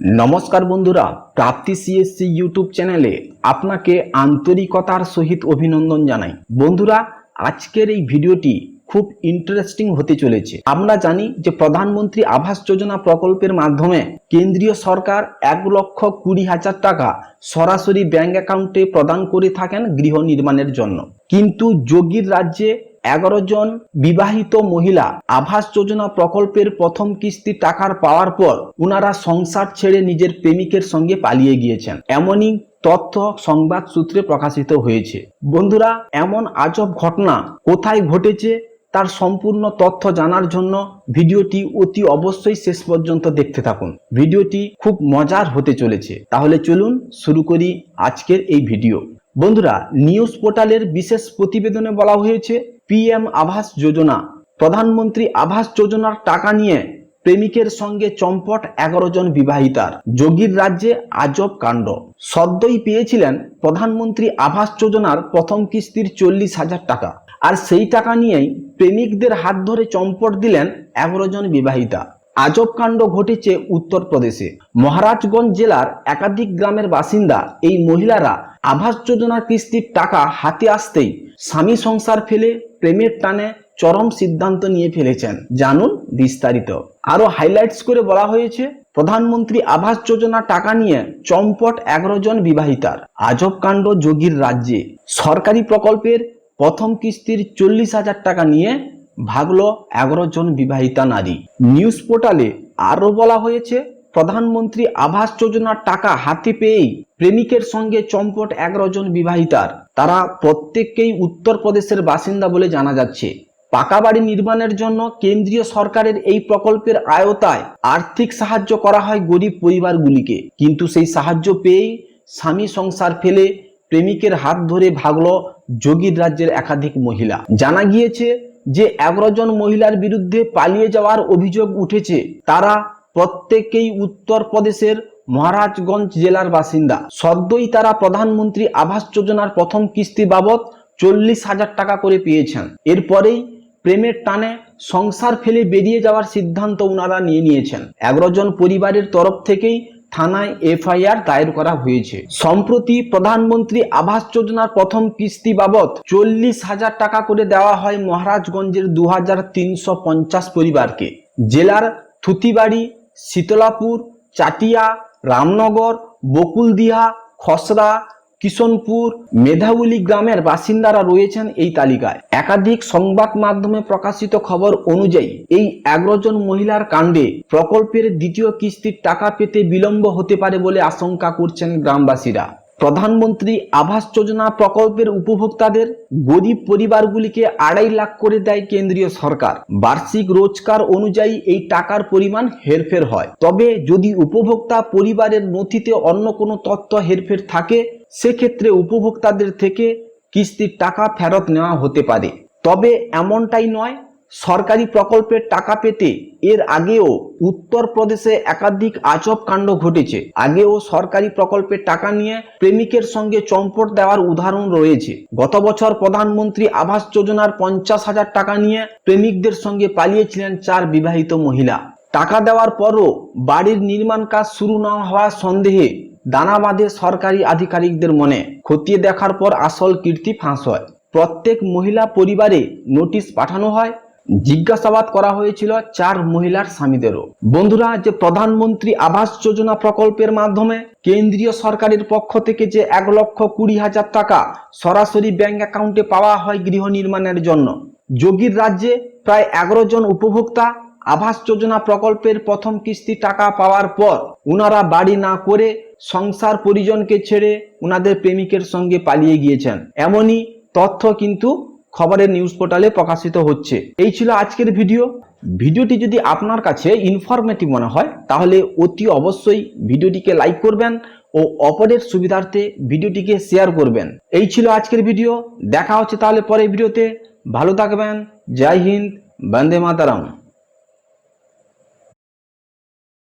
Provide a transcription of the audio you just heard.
নমস্কার বন্ধুরা, প্রাপ্তি CSC YouTube চ্যানেলে আপনাকে আন্তরিকতার সহিত অভিনন্দন জানাই। বন্ধুরা, আজকের এই ভিডিওটি খুব ইন্টারেস্টিং হতে চলেছে। আমরা জানি যে প্রধানমন্ত্রী আবাস যোজনা প্রকল্পের মাধ্যমে কেন্দ্রীয় সরকার এক লক্ষ কুড়ি হাজার টাকা সরাসরি ব্যাংক অ্যাকাউন্টে প্রদান করে থাকেন গৃহ নির্মাণের জন্য। কিন্তু যোগীর রাজ্যে এগারো জন বিবাহিত মহিলা আভাস যোজনা প্রকল্পের প্রথম কিস্তি টাকার পাওয়ার পর ওনারা সংসার ছেড়ে নিজের প্রেমিকের সঙ্গে পালিয়ে গিয়েছেন। এমনই তথ্য সংবাদ সূত্রে প্রকাশিত হয়েছে। বন্ধুরা, এমন আজব ঘটনা কোথায় ঘটেছে তার সম্পূর্ণ তথ্য জানার জন্য ভিডিওটি অতি অবশ্যই শেষ পর্যন্ত দেখতে থাকুন। ভিডিওটি খুব মজার হতে চলেছে। তাহলে চলুন শুরু করি আজকের এই ভিডিও। বন্ধুরা, নিউজ পোর্টালের বিশেষ প্রতিবেদনে বলা হয়েছে পিএম আবাস যোজনা। প্রধানমন্ত্রী আবাস যোজনার টাকা নিয়ে প্রেমিকের সঙ্গে চম্পট এগারো জন বিবাহিতার। যোগীর রাজ্যে আজব কাণ্ড। সদ্যই পেয়েছিলেন প্রধানমন্ত্রী আবাস যোজনার প্রথম কিস্তির চল্লিশ হাজার টাকা। আর সেই টাকা নিয়েই প্রেমিকদের হাত ধরে চম্পট দিলেন এগারো জন বিবাহিতা। আজব কাণ্ড ঘটেছে উত্তরপ্রদেশে। মহারাজগঞ্জ জেলার একাধিক গ্রামের বাসিন্দা এই মহিলারা আবাস যোজনার কিস্তির টাকা হাতে আসতেই স্বামী সংসার ফেলে প্রেমের টানে চরম সিদ্ধান্ত নিয়ে ফেলেছেন। জানুন বিস্তারিত। আরও হাইলাইটস করে বলা হয়েছে, প্রধানমন্ত্রী আবাস যোজনা টাকা নিয়ে চম্পট এগারো জন বিবাহিতার। আজব কাণ্ড যোগীর রাজ্যে। সরকারি প্রকল্পের প্রথম কিস্তির চল্লিশ হাজার টাকা নিয়ে ভাগল এগারো জন বিবাহিতা নারী। নিউজ পোর্টালে আরও বলা হয়েছে প্রধানমন্ত্রী আবাস যোজনার টাকা হাতে পেয়েই প্রেমিকের সঙ্গে চম্পট এগারো জন বিবাহিতার। তারা প্রত্যেককেই উত্তরপ্রদেশের বাসিন্দা বলে জানা যাচ্ছে। পাকা বাড়ি নির্মাণের জন্য কেন্দ্রীয় সরকারের এই প্রকল্পের আয়তায় আর্থিক সাহায্য করা হয় গরিব পরিবারগুলিকে। কিন্তু সেই সাহায্য পেয়েই স্বামী সংসার ফেলে প্রেমিকের হাত ধরে ভাগল যোগীর রাজ্যের একাধিক মহিলা। জানা গিয়েছে যে এগারো জন মহিলার বিরুদ্ধে পালিয়ে যাওয়ার অভিযোগ উঠেছে। তারা প্রত্যেকেই উত্তরপ্রদেশের মহারাজগঞ্জ জেলার বাসিন্দা। সদ্যই তারা প্রধানমন্ত্রী আবাস যোজনার প্রথম কিস্তি বাবদ চল্লিশ হাজার টাকা করে পেয়েছেন। এরপরেই প্রেমের টানে সংসার ফেলে বেরিয়ে যাওয়ার সিদ্ধান্ত ওনারা নিয়ে নিয়েছেন। এগারো জন পরিবারের তরফ থেকেই থানায় এফআইআর দায়ের করা হয়েছে। সম্প্রতি প্রধানমন্ত্রী আবাস যোজনার প্রথম কিস্তি বাবদ চল্লিশ হাজার টাকা করে দেওয়া হয় মহারাজগঞ্জের দু হাজার তিনশো পঞ্চাশ পরিবারকে। জেলার থুতিবাড়ি শীতলাপুর, চাটিয়া, রামনগর, বকুলদিহা, খসড়া, কিশনপুর, মেধাউলি গ্রামের বাসিন্দারা রয়েছেন এই তালিকায়। একাধিক সংবাদ মাধ্যমে প্রকাশিত খবর অনুযায়ী এই জন মহিলার কাণ্ডে প্রকল্পের দ্বিতীয় কিস্তির টাকা পেতে বিলম্ব হতে পারে বলে আশঙ্কা করছেন গ্রামবাসীরা। প্রধানমন্ত্রী আবাস যোজনা প্রকল্পের উপভোক্তাদের গরিব পরিবারগুলিকে আড়াই লাখ করে দেয় কেন্দ্রীয় সরকার। বার্ষিক রোজগার অনুযায়ী এই টাকার পরিমাণ হেরফের হয়। তবে যদি উপভোক্তা পরিবারের নথিতে অন্য কোনো তথ্য হেরফের থাকে, সেক্ষেত্রে উপভোক্তাদের থেকে কিস্তির টাকা ফেরত নেওয়া হতে পারে। তবে এমনটাই নয় সরকারি প্রকল্পের টাকা পেতে এর আগেও উত্তরপ্রদেশে একাধিক আজব কাণ্ড ঘটেছে। আগেও সরকারি প্রকল্পের টাকা নিয়ে প্রেমিকের সঙ্গে চম্পট দেওয়ার উদাহরণ রয়েছে। গত বছর প্রধানমন্ত্রী আবাস যোজনার পঞ্চাশ হাজার টাকা নিয়ে প্রেমিকদের সঙ্গে পালিয়েছিলেন চার বিবাহিত মহিলা। টাকা দেওয়ার পরও বাড়ির নির্মাণ কাজ শুরু না হওয়ার সন্দেহে দানা বাঁধে সরকারি আধিকারিকদের মনে। খতিয়ে দেখার পর আসল কীর্তি ফাঁস হয়। প্রত্যেক মহিলা পরিবারে নোটিশ পাঠানো হয় জিজ্ঞাসাবাদ করা হয়েছিল চার মহিলার স্বামীদেরও। বন্ধুরা, যে প্রধানমন্ত্রী আবাস যোজনা প্রকল্পের মাধ্যমে কেন্দ্রীয় সরকারের পক্ষ থেকে যে এক লক্ষ কুড়ি হাজার টাকা সরাসরি ব্যাংক অ্যাকাউন্টে পাওয়া হয় গৃহ নির্মাণের জন্য, যোগীর রাজ্যে প্রায় এগারো জন উপভোক্তা আবাস যোজনা প্রকল্পের প্রথম কিস্তি টাকা পাওয়ার পর উনারা বাড়ি না করে সংসার পরিজনকে ছেড়ে উনাদের প্রেমিকের সঙ্গে পালিয়ে গিয়েছেন। এমনই তথ্য কিন্তু খবরের নিউজ পোর্টালে প্রকাশিত হচ্ছে। এই ছিল আজকের ভিডিও ভিডিওটি যদি আপনার কাছে ইনফরমেটিভ মনে হয়, তাহলে অতি অবশ্যই ভিডিওটিকে লাইক করবেন ও অপরের সুবিধার্থে ভিডিওটিকে শেয়ার করবেন। এই ছিল আজকের ভিডিও দেখা হচ্ছে তাহলে পরের ভিডিওতে ভালো থাকবেন। জয় হিন্দ। বন্দে মাতারাম।